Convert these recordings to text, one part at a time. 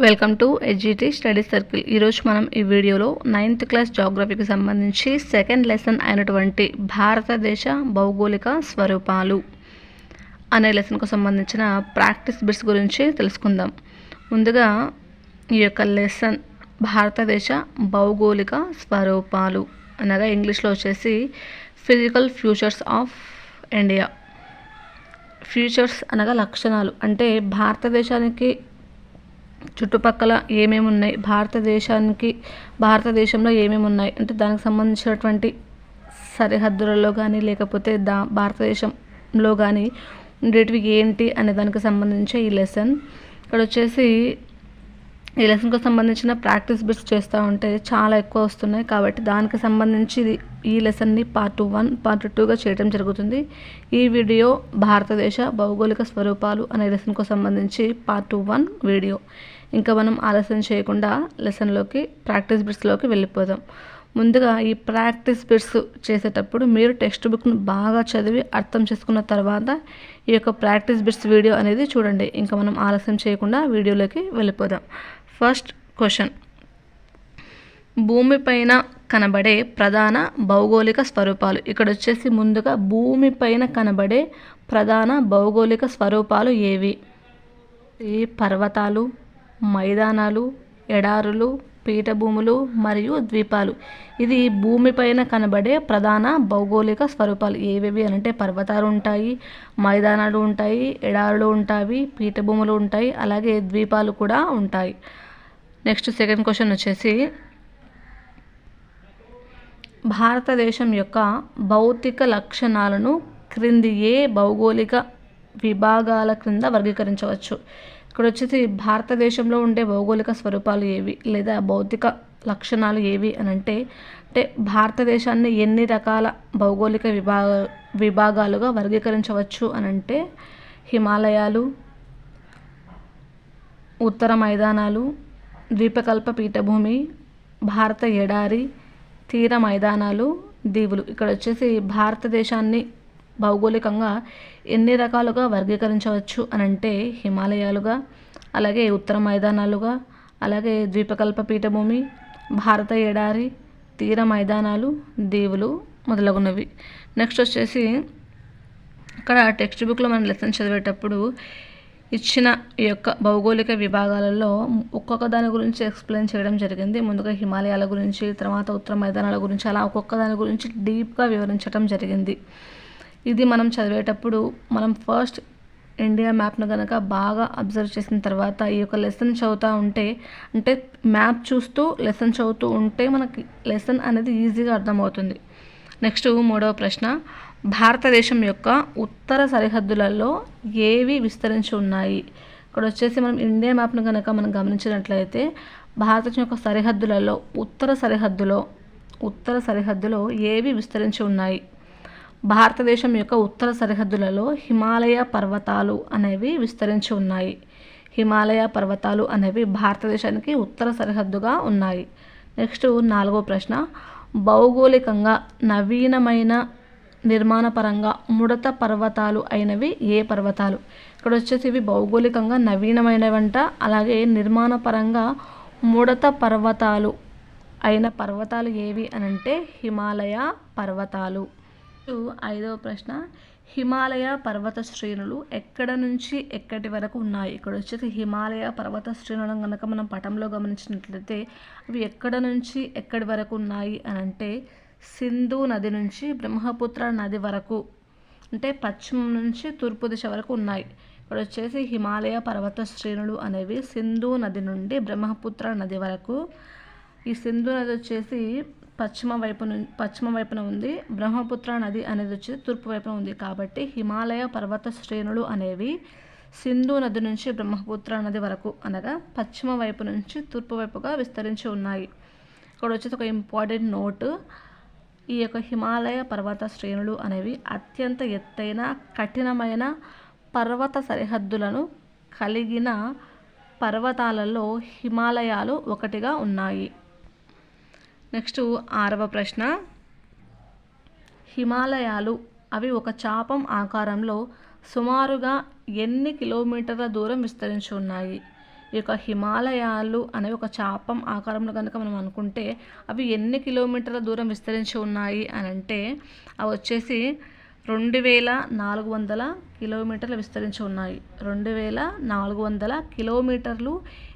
Welcome to ఎడ్జిటి study circle ఈరోజు మనం ఈ వీడియోలో నైన్త్ క్లాస్ జాగ్రఫీకి సంబంధించి సెకండ్ లెసన్ అయినటువంటి భారతదేశ భౌగోళిక స్వరూపాలు అనే లెసన్కు సంబంధించిన ప్రాక్టీస్ బిట్స్ గురించి తెలుసుకుందాం. ముందుగా ఈ యొక్క లెసన్ భారతదేశ భౌగోళిక స్వరూపాలు అనగా ఇంగ్లీష్లో వచ్చేసి physical futures of India futures అనగా లక్షణాలు అంటే భారతదేశానికి చుట్టుపక్కల ఏమేమి ఉన్నాయి? భారతదేశానికి భారతదేశంలో ఏమేమి ఉన్నాయి? అంటే దానికి సంబంధించినటువంటి సరిహద్దులలో కానీ లేకపోతే దా భారతదేశంలో కానీ ఉండేటివి ఏంటి అనే దానికి సంబంధించి ఈ లెసన్ ఇక్కడ వచ్చేసి ఈ లెసన్కి సంబంధించిన ప్రాక్టీస్ బిట్స్ చేస్తూ ఉంటే చాలా ఎక్కువ వస్తున్నాయి. కాబట్టి దానికి సంబంధించి ఇది ఈ లెసన్ని పార్ట్ వన్ పార్ట్ టూగా చేయడం జరుగుతుంది. ఈ వీడియో భారతదేశ భౌగోళిక స్వరూపాలు అనే లెసన్కు సంబంధించి పార్ట్ వన్ వీడియో. ఇంకా మనం ఆలస్యం చేయకుండా లెసన్లోకి ప్రాక్టీస్ బిట్స్లోకి వెళ్ళిపోదాం. ముందుగా ఈ ప్రాక్టీస్ బిట్స్ చేసేటప్పుడు మీరు టెక్స్ట్ బుక్ను బాగా చదివి అర్థం చేసుకున్న తర్వాత ఈ యొక్క ప్రాక్టీస్ బిట్స్ వీడియో అనేది చూడండి. ఇంకా మనం ఆలస్యం చేయకుండా వీడియోలోకి వెళ్ళిపోదాం. First question. భూమిపైన కనబడే ప్రధాన భౌగోళిక స్వరూపాలు. ఇక్కడ వచ్చేసి ముందుగా భూమిపైన కనబడే ప్రధాన భౌగోళిక స్వరూపాలు ఏవి? ఈ పర్వతాలు మైదానాలు ఎడారులు పీఠభూములు మరియు ద్వీపాలు. ఇది భూమిపైన కనబడే ప్రధాన భౌగోళిక స్వరూపాలు ఏవేవి అంటే పర్వతాలు ఉంటాయి మైదానాలు ఉంటాయి ఎడారులు ఉంటాయి పీఠభూములు ఉంటాయి అలాగే ద్వీపాలు కూడా ఉంటాయి. నెక్స్ట్ సెకండ్ క్వశ్చన్ వచ్చేసి భారతదేశం యొక్క భౌతిక లక్షణాలను క్రింది ఏ భౌగోళిక విభాగాల క్రింద వర్గీకరించవచ్చు? ఇక్కడ వచ్చేసి భారతదేశంలో ఉండే భౌగోళిక స్వరూపాలు ఏవి? లేదా భౌతిక లక్షణాలు ఏవి అని అంటే అంటే భారతదేశాన్ని ఎన్ని రకాల భౌగోళిక విభాగ విభాగాలుగా వర్గీకరించవచ్చు అని అంటే హిమాలయాలు ఉత్తర మైదానాలు ద్వీపకల్ప పీఠభూమి భారత ఎడారి తీర మైదానాలు దీవులు. ఇక్కడ వచ్చేసి భారతదేశాన్ని భౌగోళికంగా ఎన్ని రకాలుగా వర్గీకరించవచ్చు అని అంటే హిమాలయాలుగా అలాగే ఉత్తర మైదానాలుగా అలాగే ద్వీపకల్ప పీఠభూమి భారత ఎడారి తీర మైదానాలు దీవులు మొదలగునవి. నెక్స్ట్ వచ్చేసి ఇక్కడ టెక్స్ట్ బుక్లో మనం లెసన్ చదివేటప్పుడు ఇచ్చిన ఈ యొక్క భౌగోళిక విభాగాలలో ఒక్కొక్క దాని గురించి ఎక్స్ప్లెయిన్ చేయడం జరిగింది. ముందుగా హిమాలయాల గురించి తర్వాత ఉత్తర మైదానాల గురించి అలా ఒక్కొక్క దాని గురించి డీప్గా వివరించడం జరిగింది. ఇది మనం చదివేటప్పుడు మనం ఫస్ట్ ఇండియా మ్యాప్ను కనుక బాగా అబ్జర్వ్ చేసిన తర్వాత ఈ యొక్క లెసన్ చదువుతూ ఉంటే అంటే మ్యాప్ చూస్తూ లెసన్ చదువుతూ ఉంటే మనకి లెసన్ అనేది ఈజీగా అర్థమవుతుంది. నెక్స్ట్ మూడవ ప్రశ్న భారతదేశం యొక్క ఉత్తర సరిహద్దులలో ఏవి విస్తరించి ఉన్నాయి? ఇక్కడ వచ్చేసి మనం ఇండియా మ్యాప్ను కనుక మనం గమనించినట్లయితే భారతదేశం యొక్క సరిహద్దులలో ఉత్తర సరిహద్దులో ఉత్తర సరిహద్దులో ఏవి విస్తరించి ఉన్నాయి? భారతదేశం యొక్క ఉత్తర సరిహద్దులలో హిమాలయ పర్వతాలు అనేవి విస్తరించి ఉన్నాయి. హిమాలయ పర్వతాలు అనేవి భారతదేశానికి ఉత్తర సరిహద్దుగా ఉన్నాయి. నెక్స్ట్ నాలుగో ప్రశ్న భౌగోళికంగా నవీనమైన నిర్మాణపరంగా ముడత పర్వతాలు అయినవి ఏ పర్వతాలు? ఇక్కడ వచ్చేసి ఇవి భౌగోళికంగా నవీనమైనవంట అలాగే నిర్మాణపరంగా ముడత పర్వతాలు అయిన పర్వతాలు ఏవి అని అంటే హిమాలయ పర్వతాలు. ఐదవ ప్రశ్న. హిమాలయ పర్వత శ్రేణులు ఎక్కడ నుంచి ఎక్కడి వరకు ఉన్నాయి? ఇక్కడ వచ్చేసి హిమాలయ పర్వత శ్రేణులను కనుక మనం పటంలో గమనించినట్లయితే అవి ఎక్కడ నుంచి ఎక్కడి వరకు ఉన్నాయి అని అంటే సింధు నది నుంచి బ్రహ్మపుత్ర నది వరకు అంటే పశ్చిమం నుంచి తూర్పు దిశ వరకు ఉన్నాయి. ఇక్కడ వచ్చేసి హిమాలయ పర్వత శ్రేణులు అనేవి సింధు నది నుండి బ్రహ్మపుత్ర నది వరకు. ఈ సింధు నది వచ్చేసి పశ్చిమ వైపు పశ్చిమ వైపున ఉంది. బ్రహ్మపుత్ర నది అనేది వచ్చి తూర్పు వైపున ఉంది కాబట్టి హిమాలయ పర్వత శ్రేణులు అనేవి సింధు నది నుంచి బ్రహ్మపుత్ర నది వరకు అనగా పశ్చిమ వైపు నుంచి తూర్పు వైపుగా విస్తరించి ఉన్నాయి. ఇక్కడ వచ్చేసి ఒక ఇంపార్టెంట్ నోట్. ఈ యొక్క హిమాలయ పర్వత శ్రేణులు అనేవి అత్యంత ఎత్తైన కఠినమైన పర్వత సరిహద్దులను కలిగిన పర్వతాలలో హిమాలయాలు ఒకటిగా ఉన్నాయి. నెక్స్ట్ ఆరవ ప్రశ్న. హిమాలయాలు అవి ఒక చాపం ఆకారంలో సుమారుగా ఎన్ని కిలోమీటర్ల దూరం విస్తరించి ఉన్నాయి? ఈ యొక్క హిమాలయాలు అనే ఒక చాపం ఆకారంలో కనుక మనం అనుకుంటే అవి ఎన్ని కిలోమీటర్ల దూరం విస్తరించి ఉన్నాయి అని అంటే అవి వచ్చేసి రెండు వేల నాలుగు వందల కిలోమీటర్లు విస్తరించి ఉన్నాయి. రెండు వేల నాలుగు వందల కిలోమీటర్లు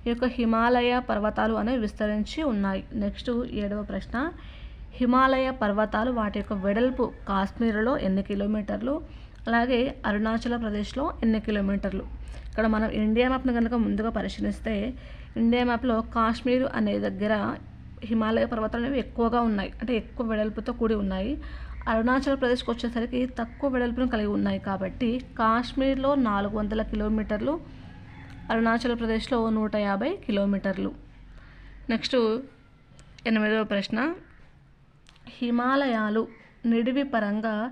ఈ యొక్క హిమాలయ పర్వతాలు అనేవి విస్తరించి ఉన్నాయి. నెక్స్ట్ ఏడవ ప్రశ్న. హిమాలయ పర్వతాలు వాటి యొక్క వెడల్పు కాశ్మీర్లో ఎన్ని కిలోమీటర్లు? అలాగే అరుణాచల్ ప్రదేశ్లో ఎన్ని కిలోమీటర్లు? ఇక్కడ మనం ఇండియా మ్యాప్ను కనుక ముందుగా పరిశీలిస్తే ఇండియా మ్యాప్లో కాశ్మీర్ అనే దగ్గర హిమాలయ పర్వతాలు అనేవి ఎక్కువగా ఉన్నాయి. అంటే ఎక్కువ వెడల్పుతో కూడి ఉన్నాయి. అరుణాచల్ ప్రదేశ్కి వచ్చేసరికి తక్కువ వెడల్పును కలిగి ఉన్నాయి కాబట్టి కాశ్మీర్లో నాలుగు వందల కిలోమీటర్లు అరుణాచల్ ప్రదేశ్లో నూట యాభై కిలోమీటర్లు. నెక్స్ట్ ఎనిమిదవ ప్రశ్న. హిమాలయాలు నిడివి పరంగా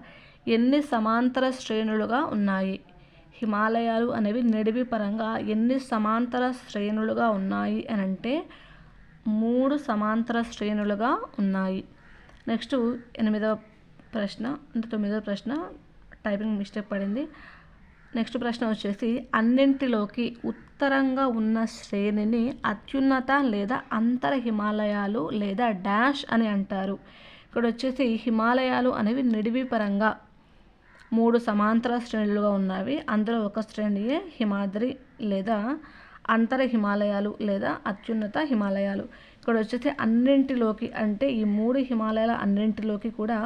ఎన్ని సమాంతర శ్రేణులుగా ఉన్నాయి? హిమాలయాలు అనేవి నిడివి పరంగా ఎన్ని సమాంతర శ్రేణులుగా ఉన్నాయి అని అంటే మూడు సమాంతర శ్రేణులుగా ఉన్నాయి. నెక్స్ట్ ఎనిమిదవ ప్రశ్న అంటే తొమ్మిదవ ప్రశ్న టైపింగ్ మిస్టేక్ పడింది. నెక్స్ట్ ప్రశ్న వచ్చేసి అన్నింటిలోకి ఉత్తరంగా ఉన్న శ్రేణిని అత్యున్నత లేదా అంతర హిమాలయాలు లేదా డాష్ అని అంటారు. ఇక్కడ వచ్చేసి హిమాలయాలు అనేవి నిడివి పరంగా మూడు సమాంతర శ్రేణులుగా ఉన్నవి. అందులో ఒక శ్రేణియే హిమాద్రి లేదా అంతర హిమాలయాలు లేదా అత్యున్నత హిమాలయాలు. ఇక్కడ వచ్చేసి అన్నింటిలోకి అంటే ఈ మూడు హిమాలయాల అన్నింటిలోకి కూడా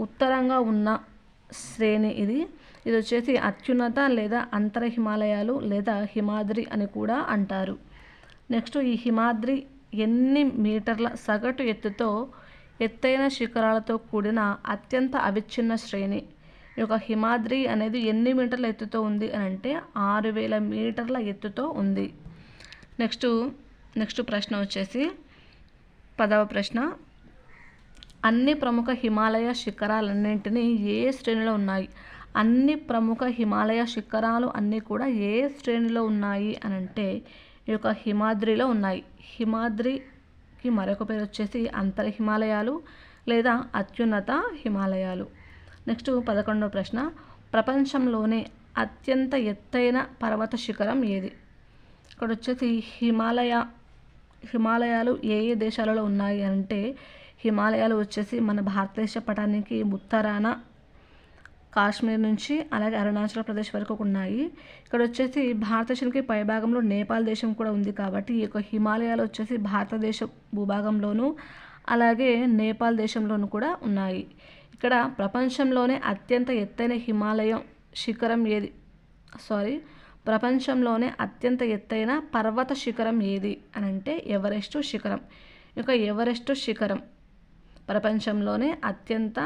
ఉత్తరంగా ఉన్న శ్రేణి ఇది. ఇది వచ్చేసి అత్యున్నత లేదా అంతర హిమాలయాలు లేదా హిమాద్రి అని కూడా అంటారు. నెక్స్ట్ ఈ హిమాద్రి ఎన్ని మీటర్ల సగటు ఎత్తుతో ఎత్తైన శిఖరాలతో కూడిన అత్యంత అవిచ్ఛిన్న శ్రేణి. ఈ యొక్క హిమాద్రి అనేది ఎన్ని మీటర్ల ఎత్తుతో ఉంది అని అంటే ఆరు వేల మీటర్ల ఎత్తుతో ఉంది. నెక్స్ట్ నెక్స్ట్ ప్రశ్న వచ్చేసి పదవ ప్రశ్న. అన్ని ప్రముఖ హిమాలయ శిఖరాలన్నింటినీ ఏ శ్రేణిలో ఉన్నాయి? అన్ని ప్రముఖ హిమాలయ శిఖరాలు అన్నీ కూడా ఏ శ్రేణిలో ఉన్నాయి అని అంటే ఈ యొక్క హిమాద్రిలో ఉన్నాయి. హిమాద్రికి మరొక పేరు వచ్చేసి అంతర హిమాలయాలు లేదా అత్యున్నత హిమాలయాలు. నెక్స్ట్ పదకొండవ ప్రశ్న. ప్రపంచంలోనే అత్యంత ఎత్తైన పర్వత శిఖరం ఏది? ఇక్కడ వచ్చేసి హిమాలయ హిమాలయాలు ఏ ఏ దేశాలలో ఉన్నాయి అంటే హిమాలయాలు వచ్చేసి మన భారతదేశ పటానికి ఉత్తరాన కాశ్మీర్ నుంచి అలాగే అరుణాచల్ ప్రదేశ్ వరకు ఉన్నాయి. ఇక్కడ వచ్చేసి భారతదేశానికి పైభాగంలో నేపాల్ దేశం కూడా ఉంది కాబట్టి ఈ యొక్క హిమాలయాలు వచ్చేసి భారతదేశ భూభాగంలోనూ అలాగే నేపాల్ దేశంలోనూ కూడా ఉన్నాయి. ఇక్కడ ప్రపంచంలోనే అత్యంత ఎత్తైన హిమాలయం శిఖరం ఏది? సారీ ప్రపంచంలోనే అత్యంత ఎత్తైన పర్వత శిఖరం ఏది అని అంటే ఎవరెస్ట్ శిఖరం. ఇక ఎవరెస్ట్ శిఖరం? ప్రపంచంలోనే అత్యంత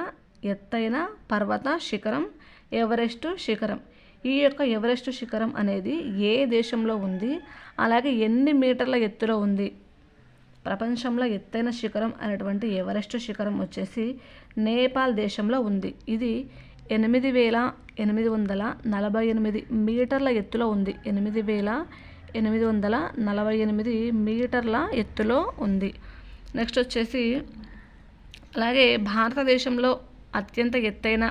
ఎత్తైన పర్వత శిఖరం ఎవరెస్ట్ శిఖరం. ఈ యొక్క ఎవరెస్ట్ శిఖరం అనేది ఏ దేశంలో ఉంది? అలాగే ఎన్ని మీటర్ల ఎత్తులో ఉంది? ప్రపంచంలో ఎత్తైన శిఖరం అనేటువంటి ఎవరెస్ట్ శిఖరం వచ్చేసి నేపాల్ దేశంలో ఉంది. ఇది ఎనిమిది వేల ఎనిమిది వందల నలభై ఎనిమిది మీటర్ల ఎత్తులో ఉంది. ఎనిమిది వేల ఎనిమిది వందల నలభై ఎనిమిది మీటర్ల ఎత్తులో ఉంది. నెక్స్ట్ వచ్చేసి అలాగే భారతదేశంలో అత్యంత ఎత్తైన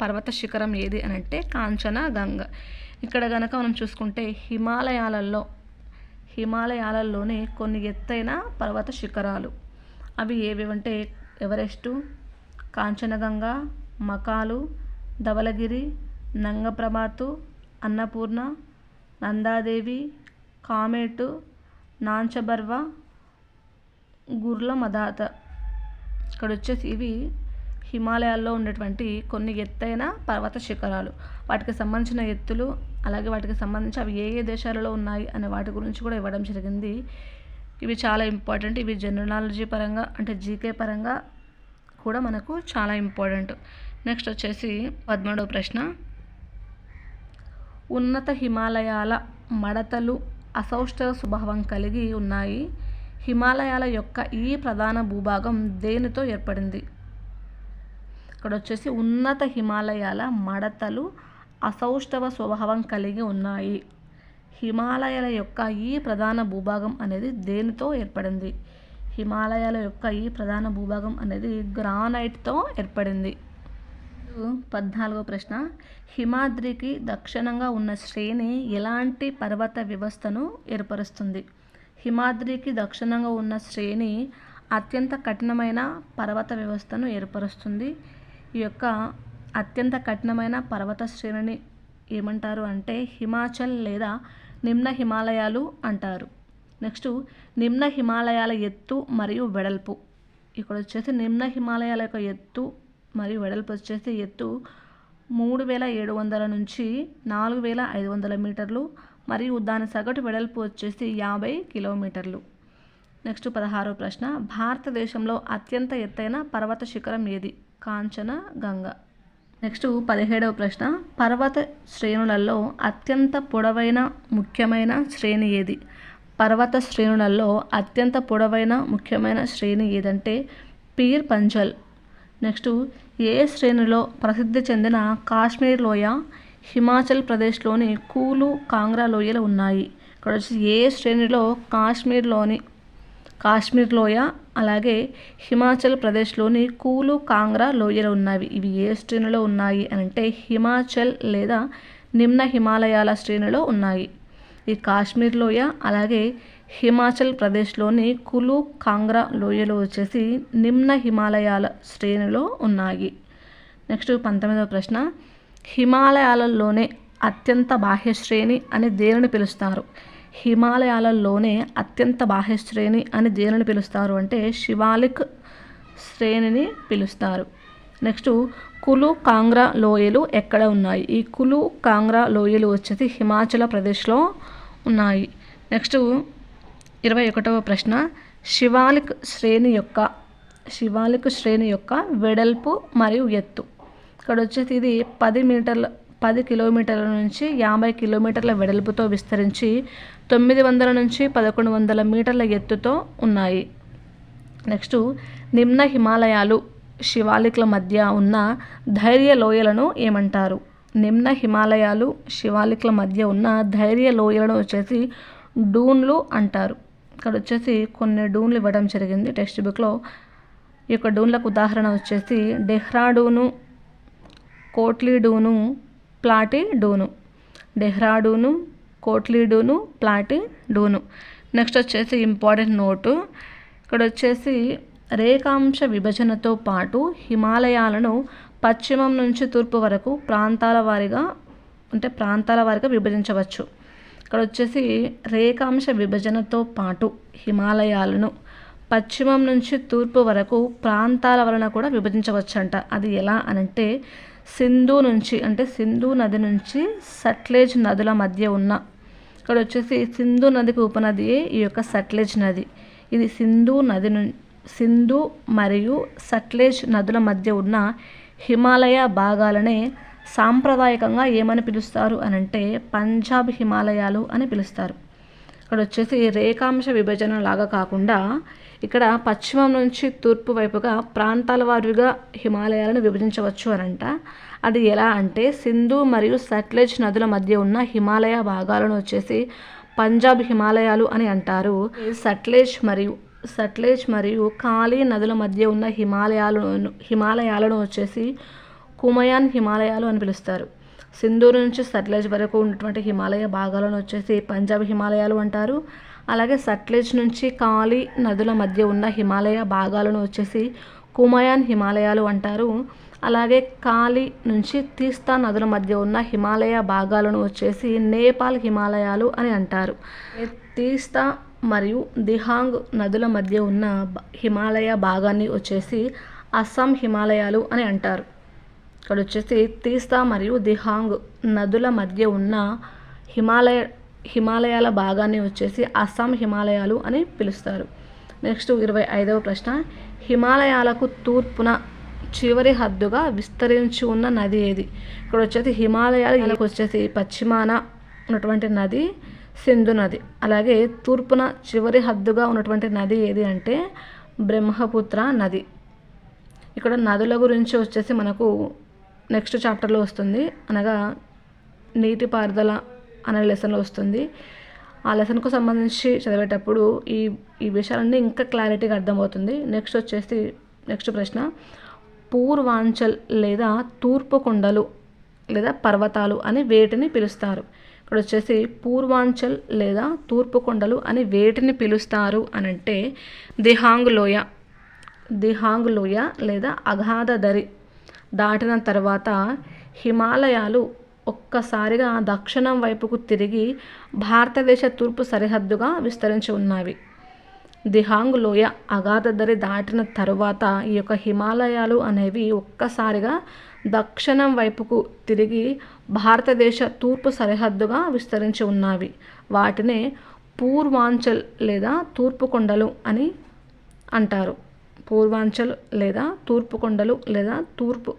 పర్వత శిఖరం ఏది అని అంటే కాంచనగంగ ఇక్కడ కనుక మనం చూసుకుంటే హిమాలయాలలో హిమాలయాలలోనే కొన్ని ఎత్తైన పర్వత శిఖరాలు. అవి ఏవేవంటే ఎవరెస్టు కాంచనగంగ మకాలు ధవలగిరి నంగప్రభాతు అన్నపూర్ణ నందాదేవి కామేటు నాంచబర్వ గుర్ల మదాత ఇక్కడ వచ్చేసి ఇవి హిమాలయాల్లో ఉండేటువంటి కొన్ని ఎత్తైన పర్వత శిఖరాలు. వాటికి సంబంధించిన ఎత్తులు అలాగే వాటికి సంబంధించి అవి ఏ ఏ దేశాలలో ఉన్నాయి అనే వాటి గురించి కూడా ఇవ్వడం జరిగింది. ఇవి చాలా ఇంపార్టెంట్ ఇవి జనరాలజీ పరంగా అంటే జీకే పరంగా కూడా మనకు చాలా ఇంపార్టెంట్ నెక్స్ట్ వచ్చేసి పదమూడవ ప్రశ్న. ఉన్నత హిమాలయాల మడతలు అసౌష్ఠవ స్వభావం కలిగి ఉన్నాయి. హిమాలయాల యొక్క ఈ ప్రధాన భూభాగం దేనితో ఏర్పడింది? ఇక్కడ వచ్చేసి ఉన్నత హిమాలయాల మడతలు అసౌష్ఠవ స్వభావం కలిగి ఉన్నాయి. హిమాలయాల యొక్క ఈ ప్రధాన భూభాగం అనేది దేనితో ఏర్పడింది? హిమాలయాల యొక్క ఈ ప్రధాన భూభాగం అనేది గ్రానైట్తో ఏర్పడింది. పద్నాలుగో ప్రశ్న. హిమాద్రికి దక్షిణంగా ఉన్న శ్రేణి ఎలాంటి పర్వత వ్యవస్థను ఏర్పరుస్తుంది? హిమాద్రికి దక్షిణంగా ఉన్న శ్రేణి అత్యంత కఠినమైన పర్వత వ్యవస్థను ఏర్పరుస్తుంది. ఈ యొక్క అత్యంత కఠినమైన పర్వత శ్రేణిని ఏమంటారు అంటే హిమాచల్ లేదా నిమ్న హిమాలయాలు అంటారు. నెక్స్ట్ నిమ్న హిమాలయాల ఎత్తు మరియు వెడల్పు. ఇక్కడ వచ్చేసి నిమ్న హిమాలయాల యొక్క ఎత్తు మరియు వెడల్పు వచ్చేసి ఎత్తు మూడు వేల ఏడు వందల నుంచి నాలుగు వేల ఐదు వందల మీటర్లు మరియు దాని సగటు వెడల్పు వచ్చేసి యాభై కిలోమీటర్లు. నెక్స్ట్ పదహారో ప్రశ్న భారతదేశంలో అత్యంత ఎత్తైన పర్వత శిఖరం ఏది? కాంచన గంగ. నెక్స్ట్ పదిహేడవ ప్రశ్న. పర్వత శ్రేణులలో అత్యంత పొడవైన ముఖ్యమైన శ్రేణి ఏది? పర్వత శ్రేణులలో అత్యంత పొడవైన ముఖ్యమైన శ్రేణి ఏదంటే పీర్ పంజల్. నెక్స్ట్ ఏ శ్రేణిలో ప్రసిద్ధి చెందిన కాశ్మీర్ లోయ హిమాచల్ ప్రదేశ్లోని కూలు కాంగ్రా లోయలు ఉన్నాయి? ఇక్కడ వచ్చి ఏ శ్రేణిలో కాశ్మీర్లోని కాశ్మీర్ లోయ అలాగే హిమాచల్ ప్రదేశ్లోని కూలు కాంగ్రా లోయలు ఉన్నవి. ఇవి ఏ శ్రేణిలో ఉన్నాయి అని అంటే హిమాచల్ లేదా నిమ్న హిమాలయాల శ్రేణిలో ఉన్నాయి. ఈ కాశ్మీర్ లోయ అలాగే హిమాచల్ ప్రదేశ్లోని కులు కాంగ్రా లోయలు వచ్చేసి నిమ్న హిమాలయాల శ్రేణిలో ఉన్నాయి. నెక్స్ట్ పంతొమ్మిదవ ప్రశ్న. హిమాలయాలలోనే అత్యంత బాహ్య శ్రేణి అని దేనిని పిలుస్తారు? హిమాలయాలలోనే అత్యంత బాహ్య శ్రేణి అని దేనిని పిలుస్తారు అంటే శివాలిక్ శ్రేణిని పిలుస్తారు. నెక్స్ట్ కులు కాంగ్రా లోయలు ఎక్కడ ఉన్నాయి? ఈ కులు కాంగ్రా లోయలు వచ్చేసి హిమాచల ప్రదేశ్లో ఉన్నాయి. నెక్స్ట్ ఇరవై ఒకటవ ప్రశ్న శివాలిక్ శ్రేణి యొక్క శివాలిక్ శ్రేణి యొక్క వెడల్పు మరియు ఎత్తు. ఇక్కడ వచ్చేసి ఇది పది మీటర్ల పది కిలోమీటర్ల నుంచి యాభై కిలోమీటర్ల వెడల్పుతో విస్తరించి తొమ్మిది వందల నుంచి పదకొండు వందల మీటర్ల ఎత్తుతో ఉన్నాయి. నెక్స్ట్ నిమ్న హిమాలయాలు శివాలిక్ల మధ్య ఉన్న ధైర్య లోయలను ఏమంటారు? నిమ్న హిమాలయాలు శివాలిక్ల మధ్య ఉన్న ధైర్య లోయలను వచ్చేసి డూన్లు అంటారు. ఇక్కడ వచ్చేసి కొన్ని డూన్లు ఇవ్వడం జరిగింది టెక్స్ట్ బుక్లో. ఈ యొక్క డూన్లకు ఉదాహరణ వచ్చేసి Dehradun కోట్లీడూను platy డూను. Dehradun కోట్లీడూను platy డూను. Next వచ్చేసి ఇంపార్టెంట్ నోటు. ఇక్కడ వచ్చేసి రేఖాంశ విభజనతో పాటు హిమాలయాలను పశ్చిమం నుంచి తూర్పు వరకు ప్రాంతాల వారీగా అంటే ప్రాంతాల వారీగా విభజించవచ్చు. ఇక్కడ వచ్చేసి రేఖాంశ విభజనతో పాటు హిమాలయాలను పశ్చిమం నుంచి తూర్పు వరకు ప్రాంతాల వలన కూడా విభజించవచ్చంట. అది ఎలా అనంటే సింధు నుంచి అంటే సింధు నది నుంచి సట్లేజ్ నదుల మధ్య ఉన్న ఇక్కడ వచ్చేసి సింధు నదికి ఉపనదియే ఈ యొక్క సట్లేజ్ నది. ఇది సింధు నది ను సింధు మరియు సట్లేజ్ నదుల మధ్య ఉన్న హిమాలయ భాగాలనే సాంప్రదాయకంగా ఏమని పిలుస్తారు అని అంటే పంజాబ్ హిమాలయాలు అని పిలుస్తారు. ఇక్కడ వచ్చేసి రేఖాంశ విభజన లాగా కాకుండా ఇక్కడ పశ్చిమం నుంచి తూర్పు వైపుగా ప్రాంతాల వారీగా హిమాలయాలను విభజించవచ్చు అనంట. అది ఎలా అంటే సింధు మరియు సట్లెజ్ నదుల మధ్య ఉన్న హిమాలయ భాగాలను వచ్చేసి పంజాబ్ హిమాలయాలు అని అంటారు. సట్లెజ్ మరియు సట్లెజ్ మరియు కాళీ నదుల మధ్య ఉన్న హిమాలయాలను హిమాలయాలను వచ్చేసి కుమయాన్ హిమాలయాలు అని పిలుస్తారు. సింధు నుంచి సట్లెజ్ వరకు ఉన్నటువంటి హిమాలయ భాగాలను వచ్చేసి పంజాబ్ హిమాలయాలు అంటారు. అలాగే సట్లెజ్ నుంచి కాళీ నదుల మధ్య ఉన్న హిమాలయ భాగాలను వచ్చేసి కుమయాన్ హిమాలయాలు అంటారు. అలాగే కాళీ నుంచి తీస్తా నదుల మధ్య ఉన్న హిమాలయ భాగాలను వచ్చేసి నేపాల్ హిమాలయాలు అని అంటారు. తీస్తా మరియు దిహాంగ్ నదుల మధ్య ఉన్న హిమాలయ భాగాన్ని వచ్చేసి అస్సాం హిమాలయాలు అని అంటారు. ఇక్కడ వచ్చేసి తీస్తా మరియు దిహాంగ్ నదుల మధ్య ఉన్న హిమాలయ హిమాలయాల భాగాన్ని వచ్చేసి అస్సాం హిమాలయాలు అని పిలుస్తారు. నెక్స్ట్ ఇరవై ఐదవ ప్రశ్న. హిమాలయాలకు తూర్పున చివరి హద్దుగా విస్తరించి ఉన్న నది ఏది? ఇక్కడ వచ్చేసి హిమాలయాలకు వచ్చేసి పశ్చిమాన ఉన్నటువంటి నది సింధు నది. అలాగే తూర్పున చివరి హద్దుగా ఉన్నటువంటి నది ఏది అంటే బ్రహ్మపుత్ర నది. ఇక్కడ నదుల గురించి వచ్చేసి మనకు నెక్స్ట్ చాప్టర్లో వస్తుంది. అనగా నీటిపారుదల అనే లెసన్లో వస్తుంది. ఆ లెసన్కు సంబంధించి చదివేటప్పుడు ఈ ఈ విషయాలన్నీ ఇంకా క్లారిటీగా అర్థమవుతుంది. నెక్స్ట్ వచ్చేసి నెక్స్ట్ ప్రశ్న. పూర్వాంచల్ లేదా తూర్పు కొండలు లేదా పర్వతాలు అని వేటిని పిలుస్తారు? ఇక్కడ వచ్చేసి పూర్వాంచల్ లేదా తూర్పు కొండలు అని వేటిని పిలుస్తారు అని అంటే దిహాంగ్ లోయ దిహాంగ్ లోయ లేదా అగాధ దరి దాటిన తర్వాత హిమాలయాలు ఒక్కసారిగా దక్షిణం వైపుకు తిరిగి భారతదేశ తూర్పు సరిహద్దుగా విస్తరించి ఉన్నవి. దిహాంగ్ లోయ అగాధదరి దాటిన తరువాత ఈ యొక్క హిమాలయాలు అనేవి ఒక్కసారిగా దక్షిణం వైపుకు తిరిగి భారతదేశ తూర్పు సరిహద్దుగా విస్తరించి ఉన్నవి. వాటినే పూర్వాంచల్ లేదా తూర్పు కొండలు అని అంటారు. పూర్వాంచల్ లేదా తూర్పు కొండలు లేదా తూర్పు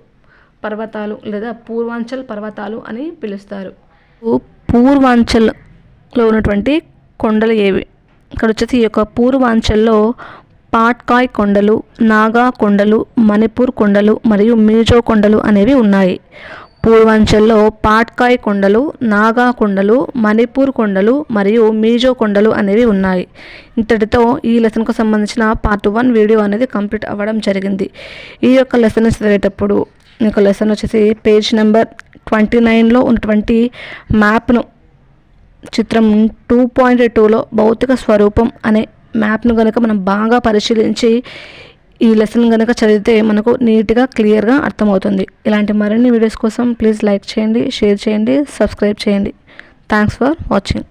పర్వతాలు లేదా పూర్వాంచల్ పర్వతాలు అని పిలుస్తారు. పూర్వాంచల్లో ఉన్నటువంటి కొండలు ఏవి? ఇక్కడ వచ్చేసి ఈ యొక్క పూర్వాంచల్లో పాట్కాయ్ కొండలు నాగా కొండలు మణిపూర్ కొండలు మరియు మీజో కొండలు అనేవి ఉన్నాయి. పూర్వాంచల్లో పాట్కాయ్ కొండలు నాగా కొండలు మణిపూర్ కొండలు మరియు మీజో కొండలు అనేవి ఉన్నాయి. ఇంతటితో ఈ లెసన్కు సంబంధించిన పార్ట్ వన్ వీడియో అనేది కంప్లీట్ అవ్వడం జరిగింది. ఈ యొక్క లెసన్ చదివేటప్పుడు ఈ యొక్క లెసన్ వచ్చేసి పేజ్ నెంబర్ ట్వంటీ నైన్లో ఉన్నటువంటి మ్యాప్ను చిత్రం టూ పాయింట్ టూలో భౌతిక స్వరూపం అనే మ్యాప్ను కనుక మనం బాగా పరిశీలించి ఈ లెసన్ కనుక చదివితే మనకు నీట్గా క్లియర్గా అర్థమవుతుంది. ఇలాంటి మరిన్ని వీడియోస్ కోసం ప్లీజ్ లైక్ చేయండి షేర్ చేయండి సబ్స్క్రైబ్ చేయండి. Thanks for watching.